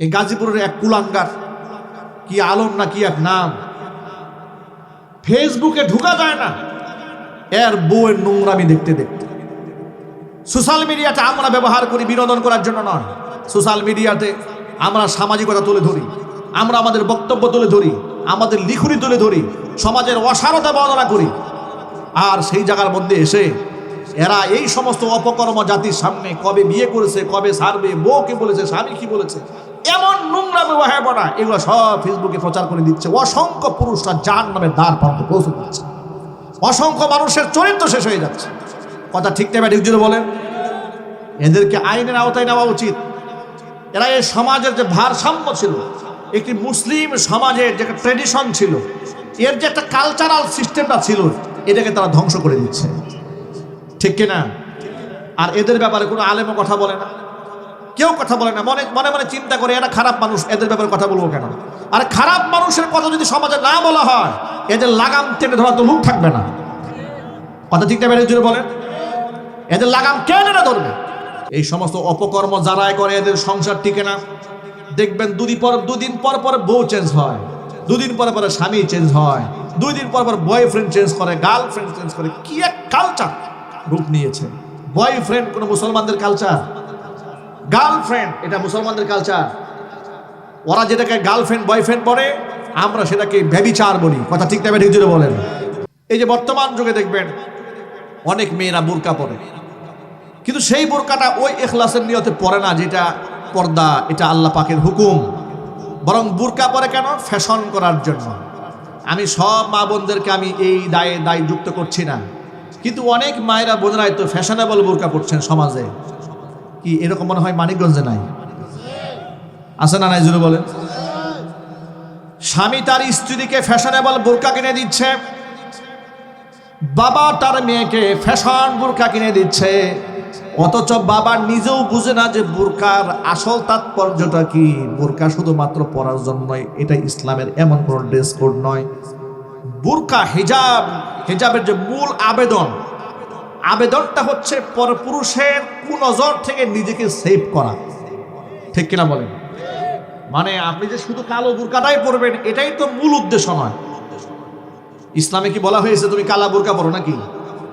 এই গাজীপুরের এক কুলাঙ্গার। কি আলম না কি এক নাম? ফেসবুকে ঢুকা যায় না। এর বউয়ের নোংরামি দেখতে দেখতে। সোশ্যাল মিডিয়াটা আমরা ব্যবহার করি বিনোদন করার জন্য নয়। সোশ্যাল মিডিয়াতে আমরা সামাজিকতা তুলে ধরি। আমরা আমাদের বক্তব্য তুলে ধরি। আমাদের লিখনি তুলে ধরি। সমাজের অসারতা বর্ণনা করি। আর সেই জায়গার মধ্যে এসে এরা এই সমস্ত অপকর্ম জাতির সামনে কবে বিয়ে করেছে, কবে সারবে বউ কি বলেছে, স্বামী কি বলেছে এমন নোংরা ব্যবহার বনা এগুলো সব ফেসবুকে প্রচার করে দিচ্ছে। অসংখ্য পুরুষরা যার নামে দ্বার প্রান্ত পৌঁছে দিচ্ছে। অসংখ্য মানুষের চরিত্র শেষ হয়ে যাচ্ছে। কথা ঠিক টাইমে ঠিক বলেন, এদেরকে আইনের আওতায় নেওয়া উচিত। এরা এই সমাজের যে ভারসাম্য ছিল, একটি মুসলিম সমাজের যে ট্রেডিশন ছিল, এর যে একটা কালচারাল সিস্টেমটা ছিল, এটাকে তারা ধ্বংস করে দিচ্ছে। ঠিক কিনা? আর এদের ব্যাপারে কোনো আলেমও কথা বলে না। কেউ কথা বলে না। মনে মনে মনে চিন্তা করে এরা খারাপ মানুষ, এদের ব্যাপারে কথা বলব কেন? আর খারাপ মানুষের কথা যদি সমাজে না বলা হয়, এদের লাগাম টেনে ধরা তো মুখ থাকবে না। কথা ঠিক না জুড়ে বলেন? এদের লাগাম কে টেনে ধরবে? এই সমস্ত অপকর্ম যারাই করে, এদের সংসার টিকে না। দেখবেন দুদিন পর দুদিন পর পর বউ চেঞ্জ হয়। দুদিন পর পরে স্বামী চেঞ্জ হয়। দুই দিন পর পর বয়ফ্রেন্ড চেঞ্জ করে গার্লফ্রেন্ড চেঞ্জ করে। কি এক কালচার রূপ নিয়েছে। বয়ফ্রেন্ড কোনো মুসলমানদের কালচার গার্লফ্রেন্ড এটা মুসলমানদের কালচার ওরা যেটাকে গার্লফ্রেন্ড বয়ফ্রেন্ড পড়ে আমরা সেটাকে ব্যবিচার বলি। কথা ঠিক না ঠিক বলেন। এই যে বর্তমান যুগে দেখবেন, অনেক মেয়েরা বোরকা পরে। কিন্তু সেই বোরকাটা ওই এখলাসের নিয়তে পড়ে না, যেটা পর্দা, এটা আল্লাহ পাকের হুকুম। বরং বোরকা পরে কেন? ফ্যাশন করার জন্য। আমি সব মা বোনদেরকে আমি এই দায়ে, দায় যুক্ত করছি না। কিন্তু অনেক মায়েরা বোনেরাই তো ফ্যাশনেবল বোরকা পড়ছেন সমাজে। কি এরকম মনে হয় মানিকগঞ্জে নাই? আছে না নাই জুড়ে বলেন। স্বামী তার স্ত্রীকে ফ্যাশনেবল বোরকা কিনে দিচ্ছে। বাবা তার মেয়েকে ফ্যাশন বোরকা কিনে দিচ্ছে। অথচ বাবা নিজেও বুঝে না যে বোরকার আসল তাৎপর্যটা কি। বোরকা শুধুমাত্র পরার জন্যই, এটা ইসলামের এমন কোনো ড্রেস কোড নয়। বোরকা, হিজাব, হিজাবের যে মূল আবেদন, আবেদনটা হচ্ছে পরপুরুষের কুনজর থেকে নিজেকে সেভ করা। ঠিক কিনা বলেন? মানে আপনি যে শুধু কালো বোরকাটাই পরবেন, এটাই তো মূল উদ্দেশ্য নয়। ইসলামে কি বলা হয়েছে, তুমি কালা বুরকা পরো নাকি?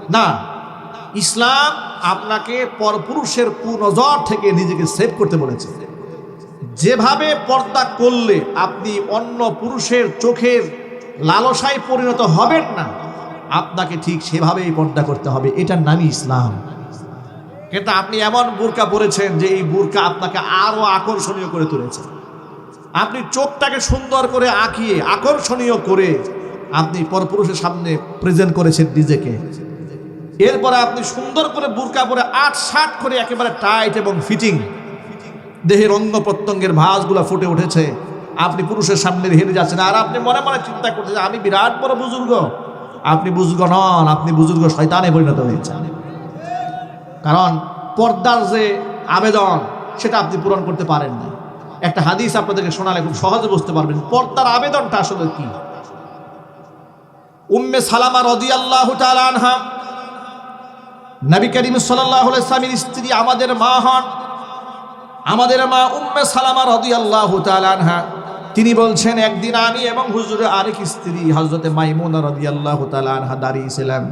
না। ইসলাম আপনাকে পরপুরুষের কুনজর থেকে নিজেকে সেভ করতে বলেছে। যেভাবে পর্দা করলে আপনি অন্য পুরুষের চোখের লালসায় পরিণত হবেন না, আপনাকে ঠিক সেভাবেই পর্দা করতে হবে। এটার নামই ইসলাম। কিন্তু আপনি এমন বোরকা পরেছেন যে এই বোরকা আপনাকে আরও আকর্ষণীয় করে তুলেছে। আপনি চোখটাকে সুন্দর করে আঁকিয়ে, আকর্ষণীয় করে আপনি পরপুরুষের সামনে প্রেজেন্ট করেছেন নিজেকে। এরপরে আপনি সুন্দর করে বুরকা পরে আট ষাট করে একেবারে টাইট এবং ফিটিং দেহের অঙ্গ প্রত্যঙ্গের ভাঁজগুলো ফুটে উঠেছে। আপনি পুরুষের সামনে হেরে যাচ্ছেন আর আপনি মনে মনে চিন্তা করতেছেন আমি বিরাট বড় বুজুর্গ। আপনি বুজুর্গ নন, আপনি বুজুর্গ শয়তানে পরিণত হয়েছেন। কারণ পর্দার যে আবেদন, সেটা আপনি পূরণ করতে পারেন না একটা হাদিস আপনাদেরকে শোনালে খুব সহজে বুঝতে পারবেন, পর্দার আবেদনটা আসলে কি। উম্মে সালামা রদি আল্লাহ আনহা, নবী করিম সাল্লাহ ইসলামের স্ত্রী আমাদের মা হন। আমাদের মা উম্মে সালামা রদি আল্লাহ আনহা, তিনি বলছেন, একদিন আমি এবং হুজুরের আরেক স্ত্রী হজরতে মাইমুনা রদি আল্লাহ আনহা দাঁড়িয়েছিলাম।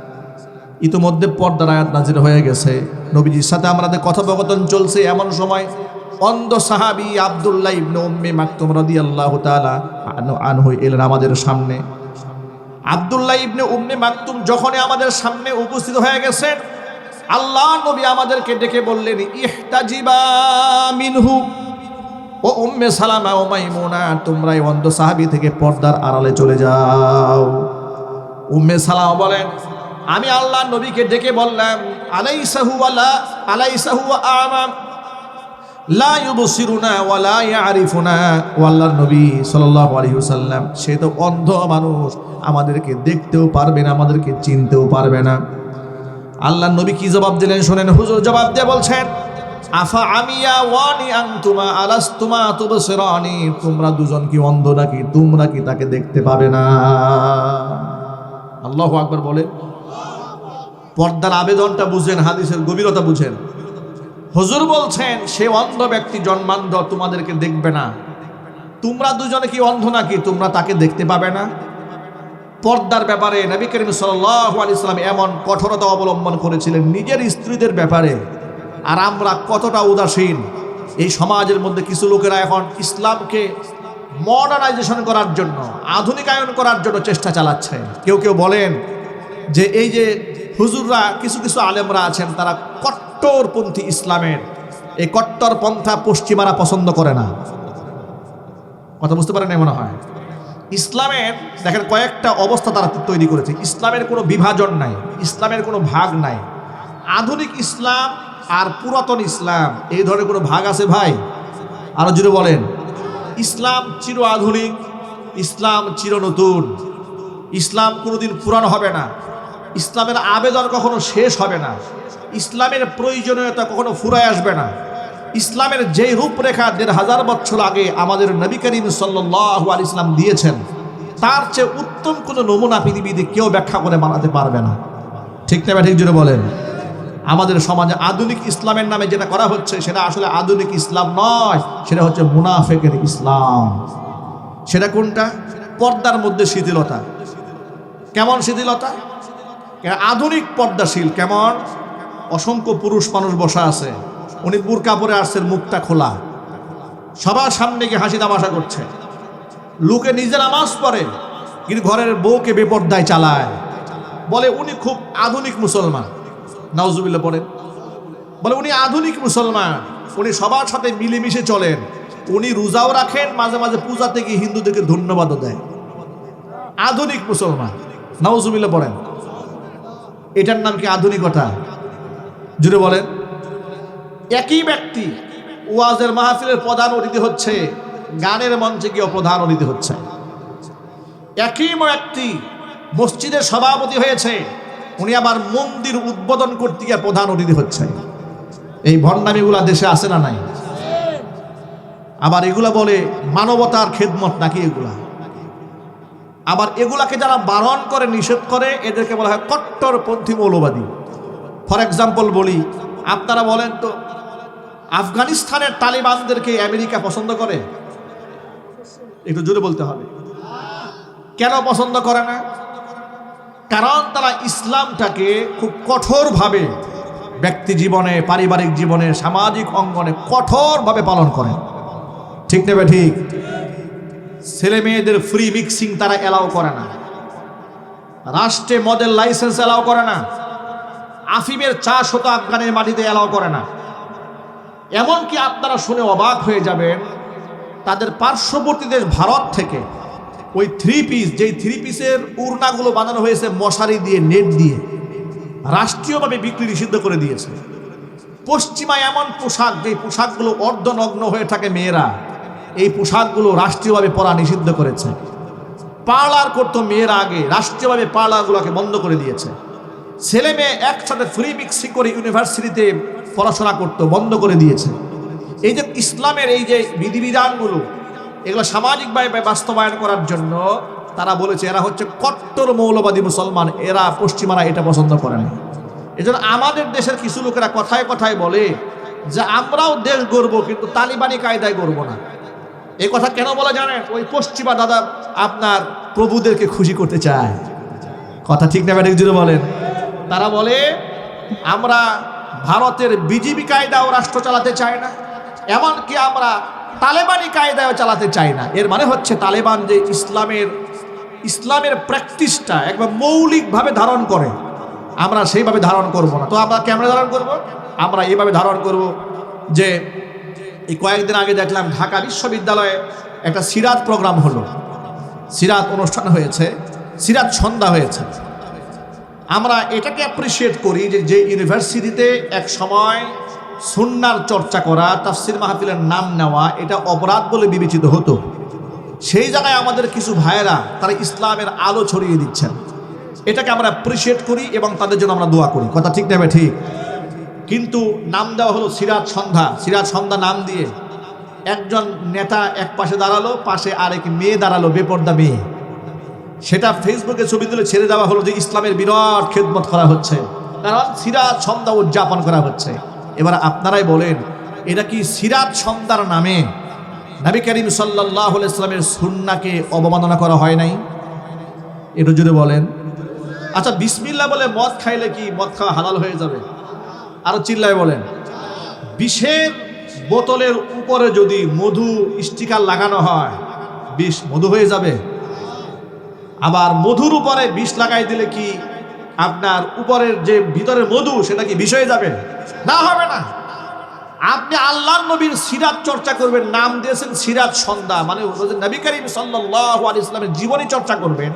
ইতিমধ্যে পর্দার আয়াত নাজির হয়ে গেছে। নবীজির সাথে আমাদের কথোপকথন চলছে এমন সময় অন্ধ সাহাবি আবদুল্লাহ ইবনে উম্মে মাকতুম রদি আল্লাহ তালা আনহু এলেন আমাদের সামনে। আবদুল্লাহ ইবনে উম্মে মাকতুম যখনই আমাদের সামনে উপস্থিত হয়ে গেছেন, আল্লাহ নবী আমাদেরকে ডেকে বললেন, ইহতাজিবা মিনহু ও উম্মে সালামা ও মাইমুনা, তোমরা অন্ধ সাহাবি থেকে পর্দার আড়ালে চলে যাও। উম্মে সালাম বলেন আমি আল্লাহ নবীকে ডেকে বললাম আলাই আলাইসাহু আলা আলাইসাহু আমাম সে তো অন্ধ মানুষ, আমাদেরকে দেখতেও পারবে না, আমাদেরকে চিনতেও পারবে না। আল্লাহর নবী কি জবাব দিলেন শুনেন, হুজুর জবাব দিয়ে বলছেন, আফা আমিয়া ওয়ানি আনতুমা, আলাস্তুমা তুবসিরানি? তোমরা দুজন কি অন্ধ নাকি, তোমরা কি তাকে দেখতে পাবে না? আল্লাহু আকবার বলে পর্দার আবেদনটা বুঝেন, হাদিসের গভীরতা বুঝেন। হজুর বলছেন সে অন্ধ ব্যক্তি জন্মান্ধ তোমাদেরকে দেখবে না। তোমরা দুজনে কি অন্ধ নাকি? তোমরা তাকে দেখতে পাবে না। পর্দার ব্যাপারে নবী করিম সাল্লাম এমন কঠোরতা অবলম্বন করেছিলেন নিজের স্ত্রীদের ব্যাপারে। আর আমরা কতটা উদাসীন। এই সমাজের মধ্যে কিছু লোকেরা এখন ইসলামকে মডার্নাইজেশন করার জন্য, আধুনিকায়ন করার জন্য চেষ্টা চালাচ্ছে। কেউ কেউ বলেন যে, এই যে হুজুররা কিছু কিছু আলেমরা আছেন, তারা কট্টরপন্থী ইসলামের। এই কট্টরপন্থা পশ্চিমারা পছন্দ করে না। কথা বুঝতে পারেন মনে হয়? ইসলামের, দেখেন কয়েকটা অবস্থা তারা তৈরি করেছে। ইসলামের কোনো বিভাজন নাই, ইসলামের কোনো ভাগ নাই। আধুনিক ইসলাম আর পুরাতন ইসলাম, এই ধরনের কোনো ভাগ আছে ভাই? আরও জুড়ে বলেন। ইসলাম চির আধুনিক, ইসলাম চির নতুন। ইসলাম কোনোদিন পুরানো হবে না। ইসলামের আবেদন কখনো শেষ হবে না। ইসলামের প্রয়োজনীয়তা কখনো ফুরায় আসবে না। ইসলামের যেই রূপরেখা দেড় হাজার বছর আগে আমাদের নবী করিম সাল্লাহ আল ইসলাম দিয়েছেন, তার চেয়ে উত্তম কোনো নমুনা পৃথিবীতে কেউ ব্যাখ্যা করে বানাতে পারবে না। ঠিক না ঠিক জুড়ে বলেন? আমাদের সমাজে আধুনিক ইসলামের নামে যেটা করা হচ্ছে, সেটা আসলে আধুনিক ইসলাম নয়, সেটা হচ্ছে মুনাফেকের ইসলাম। সেটা কোনটা? পর্দার মধ্যে শিথিলতা। কেমন শিথিলতা? আধুনিক পর্দাশীল, কেমন? অসংখ্য পুরুষ মানুষ বসা আছে। উনি বুরকা পরে আসছেন, মুখটা খোলা। সবার সামনে গিয়ে হাসি তামাশা করছে। লোকে নিজের নামাজ পড়ে, কিন্তু ঘরের বউকে বেপর্দায় চালায়। বলে, উনি খুব আধুনিক মুসলমান। নাউজুবিল্লা পড়েন। বলে, উনি আধুনিক মুসলমান। উনি সবার সাথে মিলেমিশে চলেন। উনি রোজাও রাখেন, মাঝে মাঝে পূজাতে গিয়ে হিন্দুদেরকে ধন্যবাদও দেয়। আধুনিক মুসলমান। নাউজুবিল্লা পড়েন। এটার নাম কি আধুনিকতা? জুড়ে বলেন। একই ব্যক্তি ওয়াজের মাহফিলের প্রধান অতিথি হচ্ছে, গানের মঞ্চে গিয়ে প্রধান অতিথি হচ্ছে। একই ব্যক্তি মসজিদের সভাপতি হয়েছে, উনি আবার মন্দির উদ্বোধন করতে গিয়ে প্রধান অতিথি হচ্ছে। এই ভণ্ডামিগুলা দেশে আসে না নাই? আবার এগুলা বলে মানবতার খেদমত নাকি এগুলা? আবার এগুলাকে যারা বারণ করে, নিষেধ করে, এদেরকে বলা হয় কট্টরপন্থী মৌলবাদী। ফর এক্সাম্পল বলি, আপনারা বলেন তো, আফগানিস্তানের তালিবানদেরকে আমেরিকা পছন্দ করে? একটু জোরে বলতে হবে। কেন পছন্দ করে না? কারণ তারা ইসলামটাকে খুব কঠোরভাবে ব্যক্তি জীবনে, পারিবারিক জীবনে, সামাজিক অঙ্গনে কঠোরভাবে পালন করে ঠিক নেবে ঠিক? ছেলে মেয়েদের ফ্রি মিক্সিং তারা এলাও করে না। রাষ্ট্রে মদের লাইসেন্স এলাও করে না। আফিমের চাষ হতো আফগানের মাটিতে এলাও করে না। এমনকি আপনারা শুনে অবাক হয়ে যাবেন, তাদের পার্শ্ববর্তী দেশ ভারত থেকে ওই থ্রি পিস যেই থ্রি পিসের উড়নাগুলো বানানো হয়েছে মশারি দিয়ে, নেট দিয়ে, রাষ্ট্রীয়ভাবে বিক্রি নিষিদ্ধ করে দিয়েছে। পশ্চিমা এমন পোশাক যে পোশাকগুলো অর্ধনগ্ন হয়ে থাকে মেয়েরা এই পোশাকগুলো রাষ্ট্রীয়ভাবে পরা নিষিদ্ধ করেছে। পার্লার করতো মেয়েরা আগে, রাষ্ট্রীয়ভাবে পার্লারগুলোকে বন্ধ করে দিয়েছে। ছেলে মেয়ে একসাথে ফ্রি মিক্সি করে ইউনিভার্সিটিতে পড়াশোনা করতো, বন্ধ করে দিয়েছে। এই যে ইসলামের এই যে বিধিবিধানগুলো, এগুলো সামাজিকভাবে বাস্তবায়ন করার জন্য তারা বলেছে, এরা হচ্ছে কট্টর মৌলবাদী মুসলমান, এরা পশ্চিমারা এটা পছন্দ করে না। এজন্য আমাদের দেশের কিছু লোকেরা কথায় কথায় বলে যে, আমরাও দেশ গড়ব, কিন্তু তালিবানি কায়দায় গড়ব না। এই কথা কেন বলা জানেন ওই পশ্চিমা দাদা আপনার প্রভুদেরকে খুশি করতে চায়। কথা ঠিক না ব্যাটিক জুড়ে বলেন। তারা বলে, আমরা ভারতের বিজিবি কায়দাও রাষ্ট্র চালাতে চাই না, এমনকি আমরা তালেবানি কায়দাও চালাতে চাই না। এর মানে হচ্ছে তালেবান যে ইসলামের ইসলামের প্র্যাকটিসটা একবার মৌলিকভাবে ধারণ করে। আমরা সেইভাবে ধারণ করব না। তো আমরা কেমন ধারণ করব? আমরা এইভাবে ধারণ করব যে এই কয়েকদিন আগে দেখলাম ঢাকা বিশ্ববিদ্যালয়ে একটা সিরাত প্রোগ্রাম হলো। সিরাত অনুষ্ঠান হয়েছে, সিরাত সন্ধ্যা হয়েছে। আমরা এটাকে অ্যাপ্রিসিয়েট করি যে যে ইউনিভার্সিটিতে এক সময় সুন্নার চর্চা করা, তাফসির মাহফিলের নাম নেওয়া, এটা অপরাধ বলে বিবেচিত হতো। সেই জায়গায় আমাদের কিছু ভাইয়েরা, তারা ইসলামের আলো ছড়িয়ে দিচ্ছেন। এটাকে আমরা অ্যাপ্রিসিয়েট করি এবং তাদের জন্য আমরা দোয়া করি। কথা ঠিক নেবে ঠিক? কিন্তু নাম দেওয়া হলো সিরাজ সন্ধ্যা। সিরাজ সন্ধ্যা নাম দিয়ে একজন নেতা এক পাশে দাঁড়াল, পাশে আরেক মেয়ে দাঁড়াল, বেপর্দা মেয়ে। সেটা ফেসবুকে ছবি তুলে ছেড়ে দেওয়া হলো যে ইসলামের বিরাট খেদমত করা হচ্ছে। কারণ সিরাজ সন্ধ্যা উদযাপন করা হচ্ছে। এবার আপনারাই বলেন, এটা কি সিরাজ সন্তার নামে নবী করিম সাল্লাহ ইসলামের সুন্নাকে অবমাননা করা হয় নাই? একটু যদি বলেন। আচ্ছা বিসমিল্লা বলে মদ খাইলে কি মদ খাওয়া হালাল হয়ে যাবে? আরও চিল্লায় বলেন। বিষের বোতলের উপরে যদি মধু স্টিকার লাগানো হয়, বিষ মধু হয়ে যাবে। আবার মধুর উপরে বিষ লাগাই দিলে কি আপনার উপরের যে ভিতরের মধু, সেটা কি বিষ হয়ে যাবে? না, হবে না। আপনি আল্লাহ নবীর সিরাত চর্চা করবেন, নাম দিয়েছেন সিরাত সন্ধ্যা মানে নবী করিম সাল্লাহ ইসলামের জীবনী চর্চা করবেন।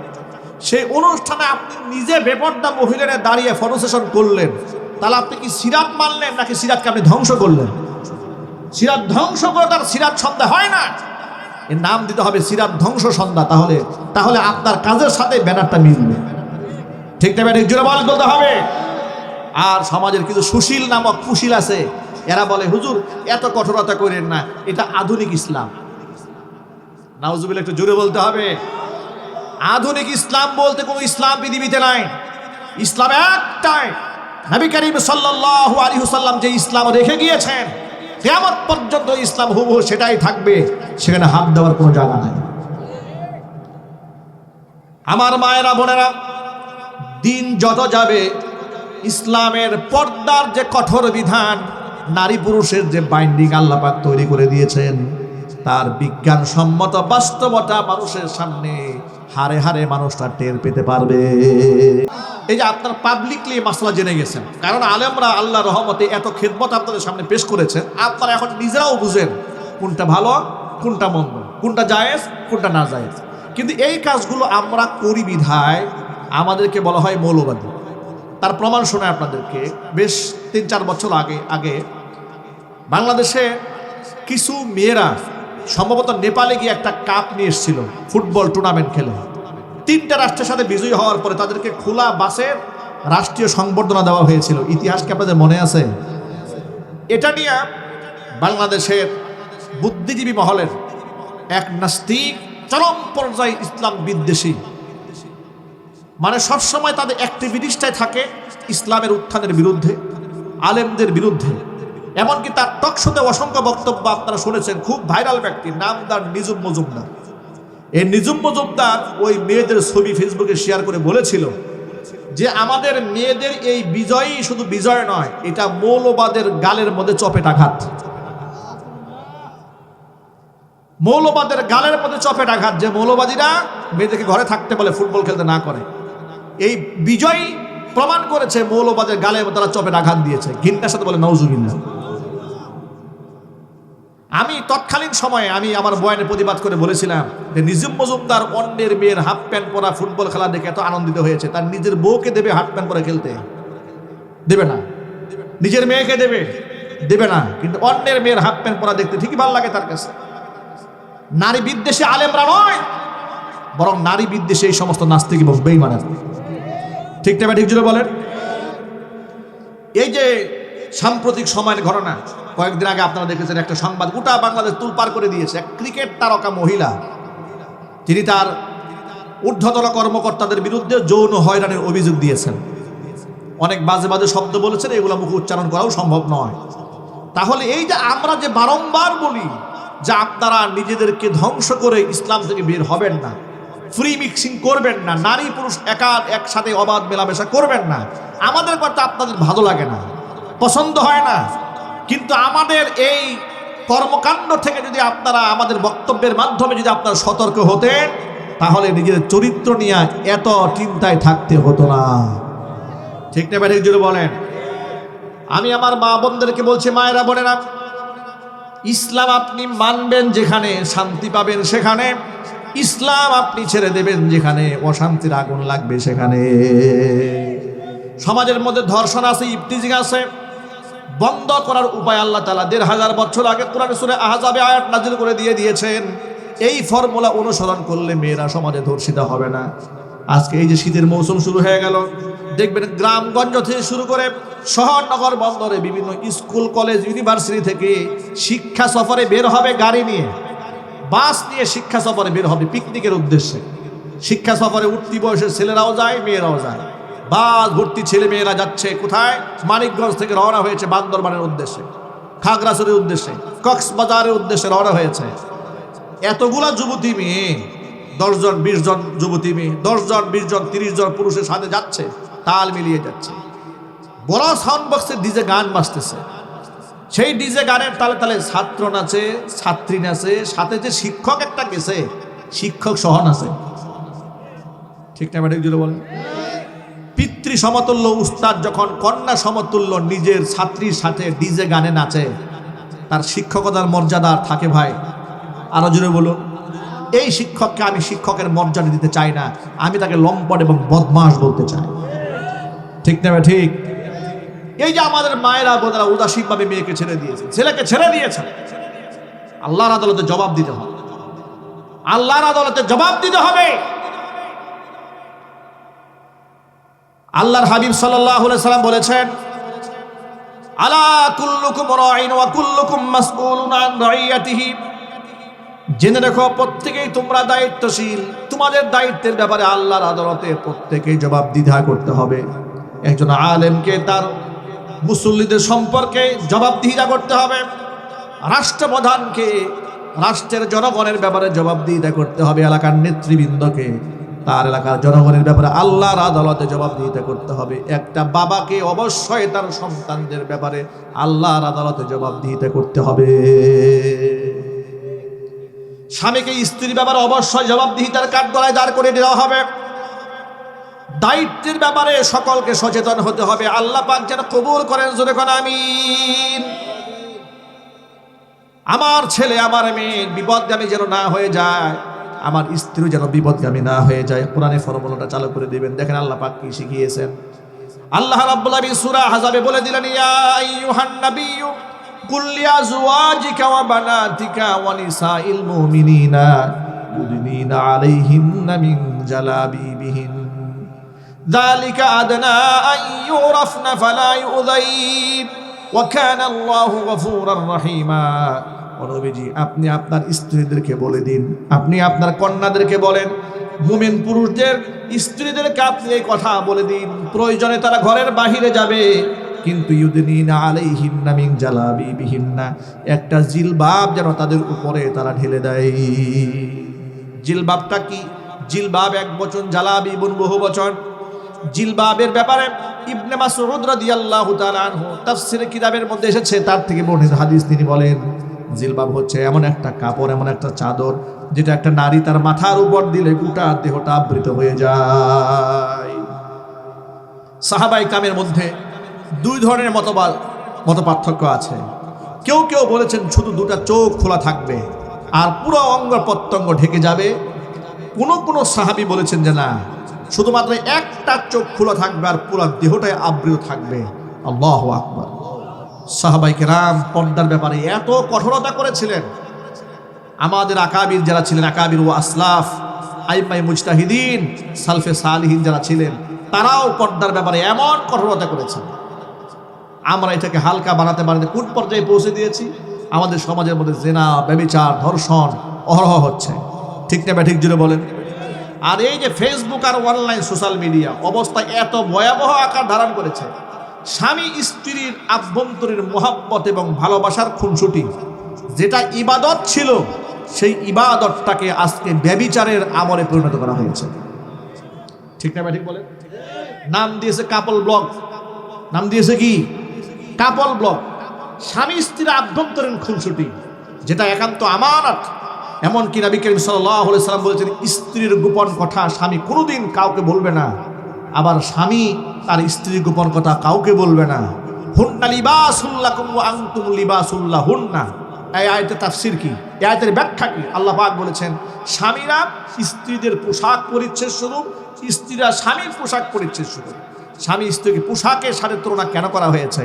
সেই অনুষ্ঠানে আপনি নিজে বেপর্দা মহিলারা দাঁড়িয়ে ফটো সেশন করলেন। তাহলে আপনি কি সিরাত মানলেন নাকি সিরাতকে আপনি ধ্বংস করলেন? সিরাত ধ্বংস করে তার সিরাত সন্ধ্যা হয় না। এর নাম দিতে হবে সিরাত ধ্বংস সন্ধ্যা। তাহলে তাহলে আপনার কাজের সাথে ব্যানারটা মিলবে। ঠিক না ব্যানার জোরে বল, বলতে হবে। আর সমাজের কিছু সুশীল নামক কুশীল আছে, এরা বলে, হুজুর, এত কঠোরতা করেন না, এটা আধুনিক ইসলাম। নাউজুবিল একটু জোরে বলতে হবে। আধুনিক ইসলাম বলতে কোনো ইসলাম পৃথিবীতে নাই। ইসলাম একটাই। নবী করিম সাল্লাল্লাহু আলাইহি সাল্লাম যে ইসলাম রেখে গিয়েছেন, কিয়ামত পর্যন্ত ইসলাম হুবহু সেটাই থাকবে, সেখানে হাত দেওয়ার কোনো জায়গা নাই। আমার মায়েরা, বোনেরা, দিন যত যাবে, ইসলামের পর্দার যে কঠোর বিধান, নারী পুরুষের যে বাইন্ডিং আল্লাপাক তৈরি করে দিয়েছেন, তার বিজ্ঞানসম্মত বাস্তবতা মানুষের সামনে হারে হারে মানুষটা টের পেতে পারবে। এই যে আপনার পাবলিকলি মাসলা জেনে গেছেন, কারণ আলেমরা আল্লাহ রহমতে এত খেদমত আপনাদের সামনে পেশ করেছেন আপনারা এখন নিজেরাও বুঝেন কোনটা ভালো, কোনটা মন্দ, কোনটা জায়েজ, কোনটা না জায়েজ। কিন্তু এই কাজগুলো আমরা করি বিধায় আমাদেরকে বলা হয় মৌলবাদী। তার প্রমাণ শোনায় আপনাদেরকে, বেশ তিন চার বছর আগে আগে বাংলাদেশে কিছু মেয়েরা সম্ভবত নেপালে গিয়ে একটা কাপ নিয়ে এসেছিল, ফুটবল টুর্নামেন্ট খেলে। তিনটা রাষ্ট্রের সাথে বিজয়ী হওয়ার পরে তাদেরকে খোলা বাসের রাষ্ট্রীয় সংবর্ধনা দেওয়া হয়েছিল। ইতিহাস কি আপনাদের মনে আছে? এটা নিয়ে বাংলাদেশের বুদ্ধিজীবী মহলের এক নাস্তিক চরম পর্যায়ে ইসলাম বিদ্বেষী। মানে সবসময় তাদের অ্যাক্টিভিটিসটাই থাকে ইসলামের উত্থানের বিরুদ্ধে, আলেমদের বিরুদ্ধে। এমনকি তার টকশোতে অসংখ্য বক্তব্য আপনারা শুনেছেন, খুব ভাইরাল ব্যক্তি, নাম তার নিজুম মজুমদার। এই নিজুম মজুমদার ওই মেয়েদের ছবি ফেসবুকে শেয়ার করে বলেছিল যে, আমাদের মেয়েদের এই বিজয়ই শুধু বিজয় নয়, এটা মৌলবাদের গালের মধ্যে চপেট আঘাত। মৌলবাদের গালের মধ্যে চপেট আঘাত যে মৌলবাদীরা মেয়েদেরকে ঘরে থাকতে বলে, ফুটবল খেলতে না করে। এই বিজয় প্রমাণ করেছে মৌলবাদের গালে তারা চপেট আঘাত দিয়েছে। ঘিন্নার সাথে বলে নৌজুবিল্লা আমি তৎকালীন সময়ে আমি আমার বয়ানে প্রতিবাদ করে বলেছিলাম যে নিজুম মজুমদার অন্যের মেয়ের হাফ প্যান্ট পরা ফুটবল খেলা দেখে এত আনন্দিত হয়েছে। তার নিজের বউকে দেবে হাফ প্যান্ট পরে খেলতে। দেবে না। নিজের মেয়েকে দেবে। দেবে না। কিন্তু অন্যের মেয়ের হাফ প্যান্ট পরা দেখতে ঠিকই ভালো লাগে তার কাছে। নারী বিদ্বেষে আলেমরা নয়। বরং নারী বিদ্বেষে এই সমস্ত নাস্তিক এবং বেইমানের ঠিক না ঠিক জুড়ে বলেন। এই যে সাম্প্রতিক সময়ের ঘটনা কয়েকদিন আগে আপনারা দেখেছেন একটা সংবাদ, গোটা বাংলাদেশ তুলপার করে দিয়েছে। এক ক্রিকেট তারকা মহিলা, তিনি তার ঊর্ধ্বতন কর্মকর্তাদের বিরুদ্ধে যৌন হয়রানির অভিযোগ দিয়েছেন। অনেক বাজে বাজে শব্দ বলেছেন, এগুলো মুখ উচ্চারণ করাও সম্ভব নয়। তাহলে এই যে আমরা যে বারংবার বলি যে আপনারা নিজেদেরকে ধ্বংস করে ইসলাম থেকে বের হবেন না ফ্রি মিক্সিং করবেন না, নারী পুরুষ একা একসাথে অবাধ মেলামেশা করবেন না, আমাদের কথা আপনাদের ভালো লাগে না, পছন্দ হয় না। কিন্তু আমাদের এই কর্মকাণ্ড থেকে যদি আপনারা আমাদের বক্তব্যের মাধ্যমে যদি আপনারা সতর্ক হতেন, তাহলে নিজের চরিত্র নিয়ে এত চিন্তায় থাকতে হতো না। ঠিক না ব্যাঠিক জুড়ে বলেন? আমি আমার মা বোনদেরকে বলছি, মায়েরা বোনেরা, ইসলাম আপনি মানবেন যেখানে শান্তি পাবেন সেখানে, ইসলাম আপনি ছেড়ে দেবেন যেখানে অশান্তির আগুন লাগবে সেখানে। সমাজের মধ্যে ধর্ষণ আছে, ইফতিজিং আছে বন্ধ করার উপায় আল্লাহ তালা দেড় হাজার বছর আগে কোরআন সুরে আহাজাবে আয়াত নাজিল করে দিয়ে দিয়েছেন। এই ফর্মুলা অনুসরণ করলে মেয়েরা সমাজে ধর্ষিত হবে না। আজকে এই যে শীতের মৌসুম শুরু হয়ে গেল, দেখবেন গ্রামগঞ্জ থেকে শুরু করে শহর, নগর বন্দরে বিভিন্ন স্কুল, কলেজ, ইউনিভার্সিটি থেকে শিক্ষা সফরে বের হবে গাড়ি নিয়ে। বাস নিয়ে শিক্ষা সফরে বের হবে পিকনিকের উদ্দেশ্যে। শিক্ষা সফরে উঠতি বয়সের ছেলেরাও যায়, মেয়েরাও যায়। বাস ভর্তি ছেলে মেয়েরা যাচ্ছে কোথায়? মানিকগঞ্জ থেকে রওনা হয়েছে বান্দরবানের উদ্দেশ্যে। খাগড়াছড়ির উদ্দেশ্যে, কক্সবাজারের উদ্দেশ্যে রওনা হয়েছে। এতগুলা যুবতী মেয়ে, দশজন বিশ জন যুবতী মেয়ে, দশজন বিশ জন তিরিশ জন পুরুষের সাথে যাচ্ছে, তাল মিলিয়ে যাচ্ছে। বড় সাউন্ড বক্সে ডিজে গান বাজতেছে। সেই ডিজে গানের তালে তালে ছাত্র নাচে, ছাত্রী নাচে, সাথে যে শিক্ষক একটা গেছে, শিক্ষক সহ নাচে। ঠিক না ম্যাডাম জুড়ে বলেন। পিতৃ সমতুল্য উস্তাদ যখন কন্যা সমতুল্য নিজের ছাত্রীর সাথে ডিজে গানে নাচে, তার শিক্ষকতার মর্যাদা আর থাকে ভাই। আরও জুড়ে বলুন। এই শিক্ষককে আমি শিক্ষকের মর্যাদা দিতে চাই না, আমি তাকে লম্পট এবং বদমাস বলতে চাই। ঠিক না ঠিক? এই যে আমাদের মায়েরা বোনেরা উদাসীনভাবে মেয়েকে ছেড়ে দিয়েছে, ছেলেকে ছেড়ে দিয়েছে। আল্লাহর আদালতে জবাব দিতে হবে। আল্লাহর আদালতে জবাব দিতে হবে। আল্লাহর হাবিব সাল্লাল্লাহু সাল্লাম বলেছেন, আলা কুল্লুকুম রাইন ওয়া কুল্লুকুম জেনে রেখো, প্রত্যেকেই তোমরা দায়িত্বশীল। তোমাদের দায়িত্বের ব্যাপারে আল্লাহর আদালতে প্রত্যেকেই জবাব দ্বিধা করতে হবে। একজন আলেমকে, তার মুসল্লিদের সম্পর্কে জবাবদিহিতা করতে হবে। রাষ্ট্রপ্রধানকে, রাষ্ট্রের জনগণের ব্যাপারে জবাবদিহিতা করতে হবে এলাকার নেতৃবৃন্দকে। তার এলাকার জনগণের ব্যাপারে আল্লাহর আদালতে জবাবদিহিতা করতে হবে। একটা বাবাকে অবশ্যই তার সন্তানদের ব্যাপারে আল্লাহর আদালতে জবাবদিহিতা করতে হবে। স্বামীকে স্ত্রীর ব্যাপারে অবশ্যই জবাবদিহিতার কাঠ গলায় দাঁড় করে দেওয়া হবে। দায়িত্বের ব্যাপারে সকলকে সচেতন হতে হবে। আল্লাহ পাক যেন কবুল করেন, জোরে কোন, আমিন। আমার ছেলে, আমার মেয়ে, বিপদগামী যেন না হয়ে যায়। আমার স্ত্রী যেন বিপদগামী না হয়ে যায় কোরআনে ফর্মুলাটা চালু করে দিবেন দেখেন আল্লাহ পাক কি শিখিয়েছেন আল্লাহ রাব্বুল আলামিন সূরা আহজাবে বলে দিলেন ইয়া আইয়ুহান নাবিয়্যু কুল লিআজওয়াজিকা ওয়া বানাতিকা ওয়া নিসাইল মুমিনিনা ইউদনিনা আলাইহিন্না মিন জালাবিবিহিন ذلك أدنى أن يعرفن فلا يؤذين وكان الله غفورا رحيما নবীজি আপনি আপনার স্ত্রীদেরকে বলে দিন। আপনি আপনার কন্যাদেরকে বলেন, মুমিন পুরুষদের স্ত্রীদেরকে আপনি এই কথা বলে দিন। প্রয়োজনে তারা ঘরের বাহিরে যাবে। কিন্তু ইউদিনা আলাইহিন্না মিন জালাবিবিহিন্না, একটা জিলবাব যেন তাদের উপরে তারা ঢেলে দেয়। জিলবাবটা কি? জিলবাব এক বচন, জালাবি বুন বহু বচন। জিলবাবের ব্যাপারে ইবনে মাসউদ রাদিয়াল্লাহু তাআলা আনহু তাফসীরে কিতাবের মধ্যে এসেছে। তার থেকে বর্ণিত হাদিস তিনি বলেন জিলবাব হচ্ছে এমন একটা কাপড়, এমন একটা চাদর, যেটা একটা নারী তার মাথার উপর দিলে গোটা দেহটা আবৃত হয়ে যায়। সাহাবাই কামের মধ্যে দুই ধরনের মতবাদ মত পার্থক্য আছে। কেউ কেউ বলেছেন শুধু দুটা চোখ খোলা থাকবে আর পুরো অঙ্গ প্রত্যঙ্গ ঢেকে যাবে। কোনো কোনো সাহাবি বলেছেন যে না, শুধুমাত্র একটা চোখ খোলা থাকবে আর পুরো দেহটাই আবৃত থাকবে। আল্লাহ আকবর। সাহাবাইকে রাম পর্দার ব্যাপারে এত কঠোরতা করেছিলেন। আমাদের আকাবির যারা ছিলেন, আকাবির ও আসলাফ আইমাই মুজতাহিদিন, সালফে সালহীন যারা ছিলেন, তারাও পর্দার ব্যাপারে এমন কঠোরতা করেছেন। আমরা এটাকে হালকা বানাতে বানাতে কোন পর্যায়ে পৌঁছে দিয়েছি? আমাদের সমাজের মধ্যে জেনা, ব্যবিচার, ধর্ষণ, অহরহ হচ্ছে। ঠিক না ঠিক জুড়ে বলেন। আর এই যে ফেসবুক আর অনলাইন সোশ্যাল মিডিয়া অবস্থা এত ভয়াবহ আকার ধারণ করেছে। স্বামী স্ত্রীর আভ্যন্তরীণ মোহাব্বত এবং ভালোবাসার খুনসুটি। যেটা ইবাদত ছিল, সেই ইবাদতটাকে আজকে ব্যবিচারের আমলে পরিণত করা হয়েছে। ঠিক না ঠিক বলেন? নাম দিয়েছে কাপল ব্লক। নাম দিয়েছে কি? Couple block. স্বামী স্ত্রীর আভ্যন্তরীণ খুনসুটি, যেটা একান্ত আমানত। এমনকি নবী করিম সাল্লাম বলেছেন, স্ত্রীর গোপন কথা স্বামী কোনোদিন কাউকে বলবে না। আবার স্বামী তার স্ত্রীর গোপন কথা কাউকে বলবে না। হুন্না লিবাসুল্লাহ কুমু আংতুম লিবাসুল্লাহ হুন্না এই আয়তে তাফসির কি? এই আয়তের ব্যাখ্যা কি? আল্লাহ পাক বলেছেন, স্বামীরা স্ত্রীদের পোশাক পরিচ্ছেদ স্বরূপ স্ত্রীরা স্বামীর পোশাক পরিচ্ছেদ স্বরূপ স্বামী স্ত্রীকে পোশাকের সাথে তুলনা কেন করা হয়েছে?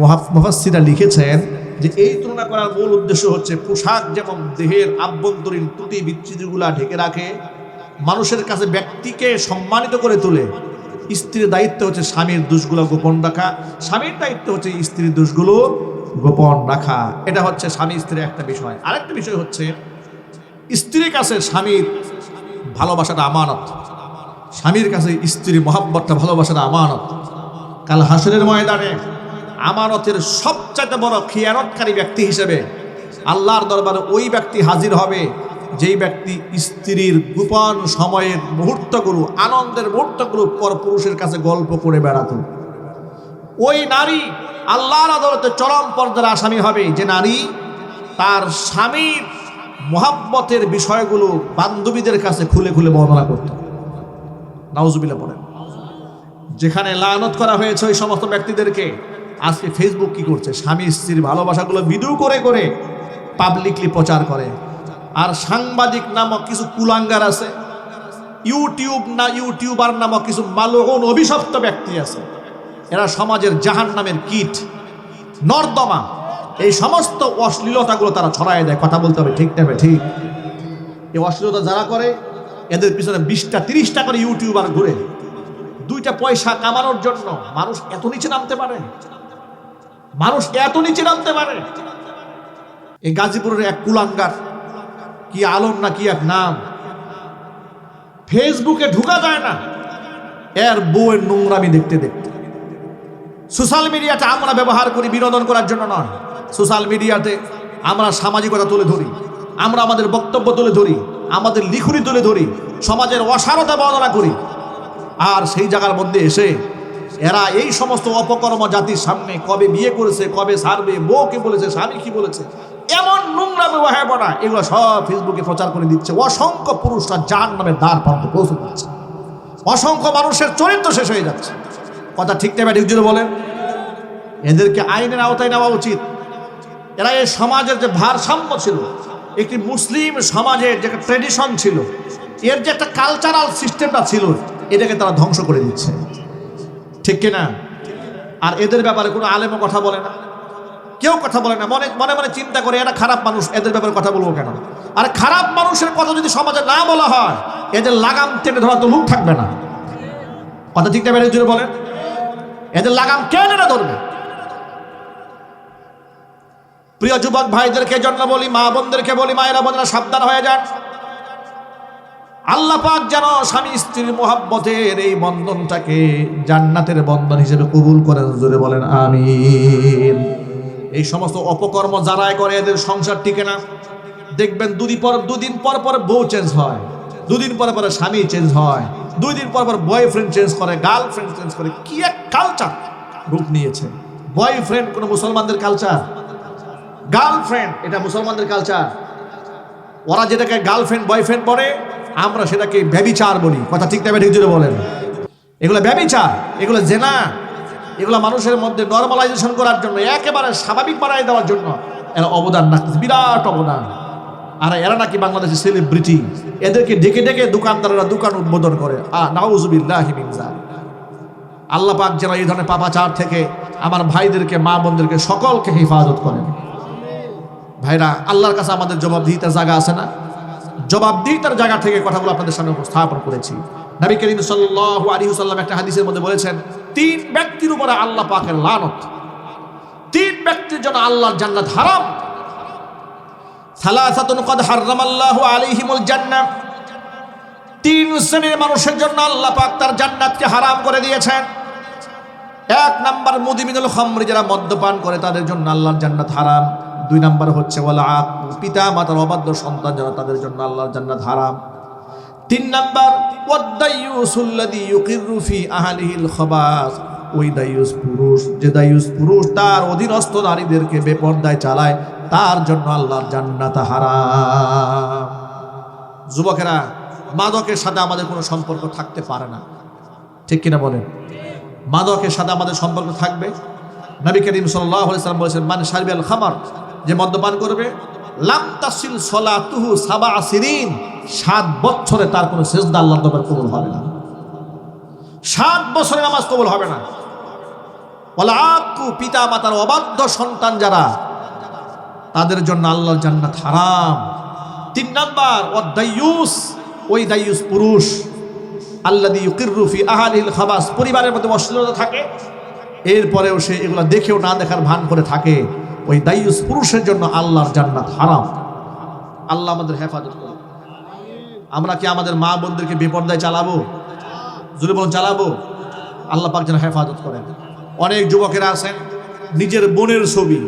মহাফাসিরা লিখেছেন যে, এই তুলনা করার মূল উদ্দেশ্য হচ্ছে পোশাক যেমন দেহের আভ্যন্তরীণ ত্রুটি বিচ্ছিতিগুলা ঢেকে রাখে, মানুষের কাছে ব্যক্তিকে সম্মানিত করে তোলে স্ত্রীর দায়িত্ব হচ্ছে স্বামীর দোষগুলো গোপন রাখা। স্বামীর দায়িত্ব হচ্ছে স্ত্রীর দোষগুলো গোপন রাখা। এটা হচ্ছে স্বামী স্ত্রীর একটা বিষয়। আরেকটা বিষয় হচ্ছে, স্ত্রীর কাছে স্বামীর ভালোবাসাটা আমানত। স্বামীর কাছে স্ত্রীর মহাব্বতটা, ভালোবাসাটা আমানত। কাল হাসনের ময়দানে আমানতের সবচাইতে বড় খিয়ানতকারী ব্যক্তি হিসেবে আল্লাহর দরবারে ওই ব্যক্তি হাজির হবে। যেই ব্যক্তি স্ত্রীর গোপন সময়ের মুহূর্তগুলো, আনন্দের মুহূর্তগুলো পর পুরুষের কাছে গল্প করে বেড়াতো। ওই নারী আল্লাহর আদালতে চরম পর্যায়ের আসামি হবে। যে নারী তার স্বামীর মোহাব্বতের বিষয়গুলো বান্ধবীদের কাছে খুলে খুলে বর্ণনা করত। নাউজুবিল্লা পড়েন। যেখানে লায়নত করা হয়েছে ওই সমস্ত ব্যক্তিদেরকে, আজকে ফেসবুক কি করছে? স্বামী স্ত্রীর ভালোবাসাগুলো ভিডিও করে করে পাবলিকলি প্রচার করে। আর সাংবাদিক নামক কিছু কুলাঙ্গার আছে। ইউটিউব না ইউটিউবার নামক কিছু মালগন অভিশপ্ত ব্যক্তি আছে। এরা সমাজের জাহান নামের কীট, নর্দমা। এই সমস্ত অশ্লীলতাগুলো তারা ছড়ায় দেয়। কথা বলতে হবে, ঠিক নেবে ঠিক। এই অশ্লীলতা যারা করে, এদের পিছনে বিশটা, তিরিশটা করে ইউটিউবার ঘুরে। দুইটা পয়সা কামানোর জন্য মানুষ এত নিচে নামতে পারে? মানুষ এত নিচে নামতে পারে? এই গাজীপুরের এক কুলাঙ্গার কি আলম না কি এক নাম? ফেসবুকে ঢুকা যায় না। এর বউয়ের নোংরামি দেখতে দেখতে। সোশ্যাল মিডিয়াটা আমরা ব্যবহার করি বিনোদন করার জন্য নয়। সোশ্যাল মিডিয়াতে আমরা সামাজিকতা তুলে ধরি। আমরা আমাদের বক্তব্য তুলে ধরি। আমাদের লিখনি তুলে ধরি। সমাজের অসারতা বর্ণনা করি। আর সেই জায়গার মধ্যে এসে এরা এই সমস্ত অপকর্ম জাতির সামনে কবে বিয়ে করেছে, কবে সারবে বউ কি বলেছে, স্বামী কি বলেছে এমন নোংরা ব্যবহার বনা এগুলো সব ফেসবুকে প্রচার করে দিচ্ছে। অসংখ্য পুরুষরা যার নামে দ্বার প্রান্ত পৌঁছে দিচ্ছে। অসংখ্য মানুষের চরিত্র শেষ হয়ে যাচ্ছে। কথা ঠিক নেবে ঠিক বলেন, এদেরকে আইনের আওতায় নেওয়া উচিত। এরা এই সমাজের যে ভারসাম্য ছিল, একটি মুসলিম সমাজের যে ট্রেডিশন ছিল, এর যে একটা কালচারাল সিস্টেমটা ছিল, এটাকে তারা ধ্বংস করে দিচ্ছে। ঠিক কিনা? আর এদের ব্যাপারে কোনো আলেমও কথা বলে না। কেউ কথা বলে না। মনে মনে মনে চিন্তা করে এরা খারাপ মানুষ, এদের ব্যাপারে কথা বলব কেন? আর খারাপ মানুষের কথা যদি সমাজে না বলা হয়, এদের লাগাম টেনে ধরা তো মুখ থাকবে না। কথা ঠিক না জুড়ে বলেন। এদের লাগাম কে টেনে ধরবে? প্রিয় যুবক ভাইদেরকে জন্য বলি, মা বোনদেরকে বলি, মায়েরা বোনেরা সাবধান হয়ে যান। আল্লাহ পাক যেন স্বামী স্ত্রীর মোহাব্বতের এই বন্ধনটাকে জান্নাতের বন্ধন হিসেবে কবুল করেন, জোরে বলেন, আমিন। এই সমস্ত অপকর্ম যারাই করে, এদের সংসার টিকে না। দেখবেন দুদিন পর দুদিন পর পর বউ চেঞ্জ হয়। দুদিন পর পরে স্বামী চেঞ্জ হয়। দুই দিন পর পর বয়ফ্রেন্ড চেঞ্জ করে গার্লফ্রেন্ড চেঞ্জ করে। কি এক কালচার রূপ নিয়েছে। বয়ফ্রেন্ড কোনো মুসলমানদের কালচার গার্লফ্রেন্ড এটা মুসলমানদের কালচার ওরা যেটাকে গার্লফ্রেন্ড বয়ফ্রেন্ড বলে, আমরা সেটাকে ব্যবিচার বলি। কথা ঠিক না ঠিক জুড়ে বলেন। এগুলো ব্যবিচার, এগুলো জেনা। এগুলো মানুষের মধ্যে নর্মালাইজেশন করার জন্য, একেবারে স্বাভাবিক বানাই দেওয়ার জন্য এরা অবদান রাখতেছে, বিরাট অবদান। আর এরা নাকি বাংলাদেশের সেলিব্রিটি এদেরকে ডেকে ডেকে দোকানদাররা দোকান উদ্বোধন করে। আ নাউজুবিল্লাহ আল্লাহ পাক যেন এই ধরনের পাপাচার থেকে আমার ভাইদেরকে, মা বোনদেরকে সকলকে হেফাজত করেন। ভাইরা, আল্লাহর কাছে আমাদের জবাবদিহিতার জায়গা আছে না? জবাবদিহিতার জায়গা থেকে কথাগুলো আপনাদের সামনে উপস্থাপন করেছি। নবী করিম সাল্লাল্লাহু আলাইহি ওয়াসাল্লাম একটা হাদিসের মধ্যে বলেছেন, তিন ব্যক্তির উপরে আল্লাহ পাকের লানত। তিন ব্যক্তির জন্য আল্লাহর জান্নাত হারাম। সালাসাতুন কদ হাররামাল্লাহু আলাইহিমুল জান্নাহ। তিন শ্রেণির মানুষের জন্য আল্লাহ পাক তার জান্নাতকে হারাম করে দিয়েছেন। এক নাম্বার মুদিমিনুল খামরি যারা মদ্যপান করে তাদের জন্য আল্লাহর জান্নাত হারাম। দুই নাম্বার হচ্ছে ওয়ালা পিতা মাতার অবাধ্য সন্তান যারা তাদের জন্য আল্লাহর জান্নাত হারাম। তিন নাম্বার ওই দায়ুস পুরুষ, যে দায়ুস পুরুষ তার অধীনস্থ নারীদেরকে বেপর্দায় চালায়, তার জন্য আল্লাহর জান্নাত হারাম। যুবকেরা, মাদকের সাথে আমাদের কোনো সম্পর্ক থাকতে পারে না। ঠিক কিনা বলেন? মাদকের সাথে আমাদের সম্পর্ক থাকবে? নবী করিম সাল্লাম বলেছেন, মান শারবিয়াল খামার, যে মদ্যপান করবে, লাম তাসিল সলাতুহু সাবা সিরিন। সাত বছরে তার কোনো সেজদা আল্লাহর দরবার কবুল হবে না। সাত বছরে নামাজ কবুল হবে না। বলা আকু পিতা মাতার অবাধ্য সন্তান যারা, তাদের জন্য আল্লাহর জান্নাত হারাম। তিন নাম্বার ও দাইয়ুস ওই দাইয়ুস পুরুষ। আল্লাদি ইউকিররুফি আহালিল খাবাস, পরিবারের মধ্যে অশ্লীলতা থাকে। এরপরেও সে এগুলো দেখেও না দেখার ভান করে থাকে। ওই দাইয়ুস পুরুষের জন্য আল্লাহর জান্নাত হারাম। আল্লাহ আমাদের হেফাজত করুন। আমরা কি আমাদের মা বোনদেরকে বিপর্দায় চালাবো? যদি বলুন, চালাবো? আল্লাহ পাক যেন হেফাজত করেন। অনেক যুবকেরা আছেন, নিজের বোনের ছবি,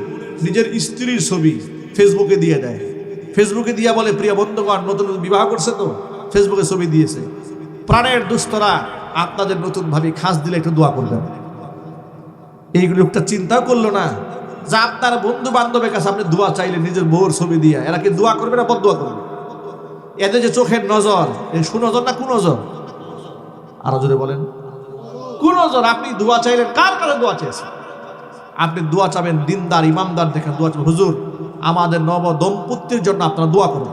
নিজের স্ত্রীর ছবি ফেসবুকে দিয়ে দেয়। ফেসবুকে দিয়া বলে, প্রিয় বন্ধুগণ, নতুন বিবাহ করছে তো? ফেসবুকে ছবি দিয়েছে। প্রাণের দুস্তরা, আপনাদের নতুন ভাবে খাস দিলে একটু দোয়া করবেন। এই লোকটা চিন্তা করল না যে আপনার বন্ধু বান্ধবের কাছে আপনি দোয়া চাইলে নিজের বউর ছবি দিয়ে, এরা কি দোয়া করবে না বদ দোয়া করবে? এদের যে চোখের নজর, এই সুনজর না কুনজর? আরও যদি বলেন। কুনজর? আপনি দোয়া চাইলেন, কার কাছে দোয়া চেয়েছেন আপনি দোয়া চাবেন দিনদার, ইমামদার দেখে দোয়া চাবেন। হুজুর, আমাদের নব দম্পতির জন্য আপনারা দোয়া করুন।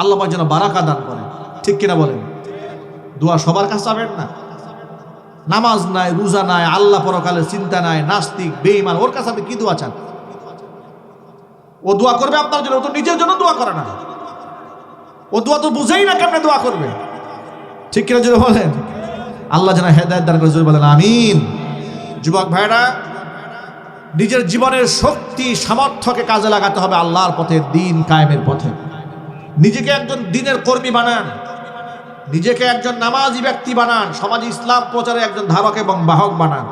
আল্লাহ যেন বারাকা দান করেন। ঠিক কিনা বলেন? দোয়া সবার কাছে চাবেন না? নামাজ নাই, রোজা নাই, আল্লাহ পরকালের চিন্তা নাই, নাস্তিক, বেঈমান, ওর কাছে আপনি কি দোয়া চান? ও দোয়া করবে আপনার জন্য, ও তো নিজের জন্য দোয়া করে না। ও দোয়া তো বুঝেই না কেমনে দোয়া করবে। ঠিক কিনা জোরে বলেন? আল্লাহ যেন হেদায়ত দান করে বলেন, আমিন। যুবক ভাইরা নিজের জীবনের শক্তি, সামর্থ্যকে কাজে লাগাতে হবে আল্লাহর পথে, দিন কায়েমের পথে। নিজেকে একজন দিনের কর্মী বানান। নিজেকে একজন নামাজি ব্যক্তি বানান। সমাজ ইসলাম প্রচারে একজন ধারক এবং বাহক বানান।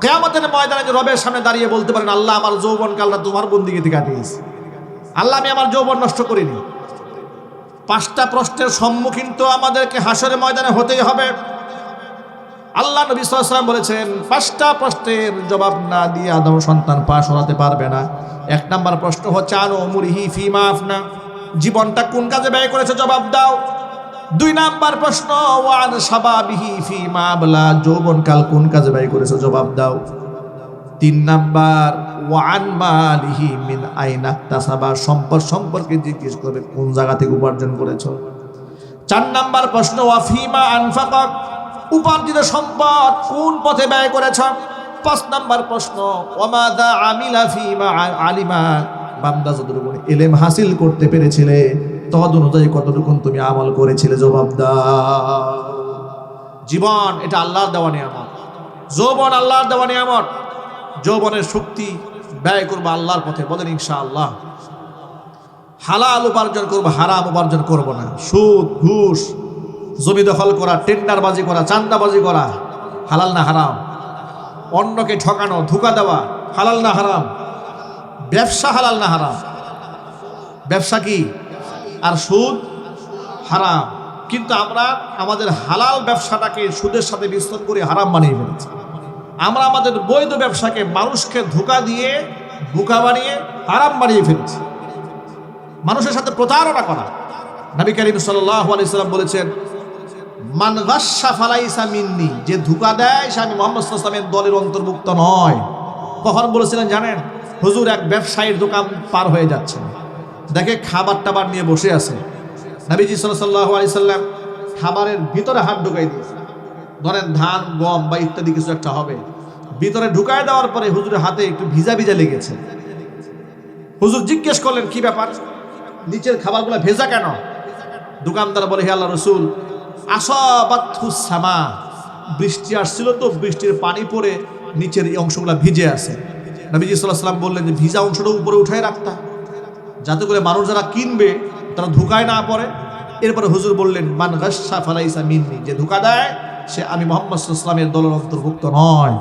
কেয়ামতের ময়দানে যে রবের সামনে দাঁড়িয়ে বলতে পারেন, আল্লাহ আমার যৌবন কালটা তোমার বন্দিকে কাটিয়েছি। আল্লাহ আমি আমার যৌবন নষ্ট করিনি। পাঁচটা প্রশ্নের সম্মুখীন তো আমাদেরকে হাসরের ময়দানে হতেই হবে। আল্লাহ নবী সাল্লাম বলেছেন, পাঁচটা প্রশ্নের জবাব না দিয়ে আদম সন্তান পাশ হলাতে পারবে না। এক নম্বর প্রশ্ন হচ্ছে আনো মুরিহি ফিমা আফনা। জীবনটা কোন কাজে ব্যয় করেছে জবাব দাও। দুই নাম্বার প্রশ্ন, ওয়ান সাবাবিহি ফিমা আবলা। যৌবনকাল কোন কাজে ব্যয় করেছে জবাব দাও। তিন নাম্বার, ওয়ান মালিহি মিন আইনা তাসাবা সম্পদ সম্পর্কে জিজ্ঞেস করবে, কোন জায়গা থেকে উপার্জন করেছ? চার নাম্বার প্রশ্ন ওয়াফিমা আনফাকক উপার্জিত সম্পদ কোন পথে ব্যয় করেছ? পাঁচ নাম্বার প্রশ্ন ওমাদা আমিলা ফিমা আলিমা বান্দা যতটুকু এলেম হাসিল করতে পেরেছিলে তদ অনুযায়ী কতটুকু তুমি আমল করেছিলে জবাব দাও। জীবন, এটা আল্লাহর দেওয়া নিয়ামত। যৌবন, আল্লাহর দেওয়া নিয়ামত। যৌবনের শক্তি ব্যয় করব আল্লাহর পথে, বলেন ইনশা আল্লাহ হালাল উপার্জন করব, হারাম উপার্জন করব না। সুদ, ঘুষ, জমি দখল করা, টেন্ডারবাজি করা চান্দাবাজি করা, হালাল না হারাম? অন্যকে ঠকানো, ধোকা দেওয়া, হালাল না হারাম? ব্যবসা হালাল না হারাম? ব্যবসা কি? আর সুদ হারাম। কিন্তু আমরা আমাদের হালাল ব্যবসাটাকে সুদের সাথে মিশ্রণ করে হারাম বানিয়ে ফেলেছি। আমরা আমাদের বৈধ ব্যবসাকে মানুষকে ধোকা দিয়ে, বোকা বানিয়ে, হারাম বানিয়ে ফেলছি। মানুষের সাথে প্রতারণা করা। নবী করিম আলাইসাল্লাম বলেছেন, মান গাস্সা ফালাইসা মিন্নি যে ধোকা দেয় সে আমি মোহাম্মদ সাল্লামের দলের অন্তর্ভুক্ত নয়। কখন বলেছিলেন জানেন? হুজুর, এক ব্যবসায়ীর দোকান পার হয়ে যাচ্ছে। দেখে খাবার টাবার নিয়ে বসে আছে। নবীজি সাল্লাহ আলি সাল্লাম খাবারের ভিতরে হাত ঢুকাই দিয়েছে ধরেন ধান, গম বা ইত্যাদি কিছু একটা হবে। ভিতরে ঢুকায় দেওয়ার পরে হুজুরের হাতে একটু ভিজা ভিজা লেগেছে। হুজুর জিজ্ঞেস করলেন, কি ব্যাপার? নিচের খাবারগুলো ভেজা কেন? দোকানদার বলে, হে আল্লাহ রসুল আসাবাথুসামা বৃষ্টি আসছিল তো, বৃষ্টির পানি পড়ে নিচের এই অংশগুলো ভিজে আছে। নবীজি সাল্লাহ সাল্লাম বললেন যে, ভিজা অংশটা উপরে উঠায় রাখতা যাতে করে মানুষ যারা কিনবে, তারা ধোকায় না পড়ে। এরপরে হুজুর বললেন, মান গাসা ফালাইসা মিন্নি, যে ধোকা দেয় সে আমি মোহাম্মদ ইসলামের দলের অন্তর্ভুক্ত নয়।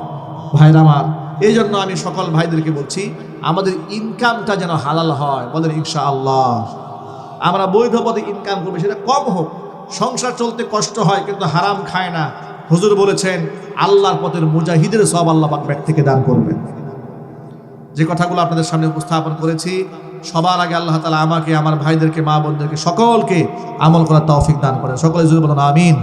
ভাইরা আমার এই জন্য আমি সকল ভাইদেরকে বলছি, আমাদের ইনকামটা যেন হালাল হয়, বলেন ইনশা আল্লাহ আমরা বৈধ পথে ইনকাম করব, সেটা কম হোক। সংসার চলতে কষ্ট হয়, কিন্তু হারাম খায় না। হুজুর বলেছেন, আল্লাহর পথের মুজাহিদের সব আল্লাহ ব্যাগ থেকে দান করবেন। যে কথাগুলো আপনাদের সামনে উপস্থাপন করেছি, সবার আগে আল্লাহ তালা আমাকে, আমার ভাইদেরকে, মা বোনদেরকে সকলকে আমল করার তৌফিক দান করেন। সকলে জুড়ে বলুন, আমিন।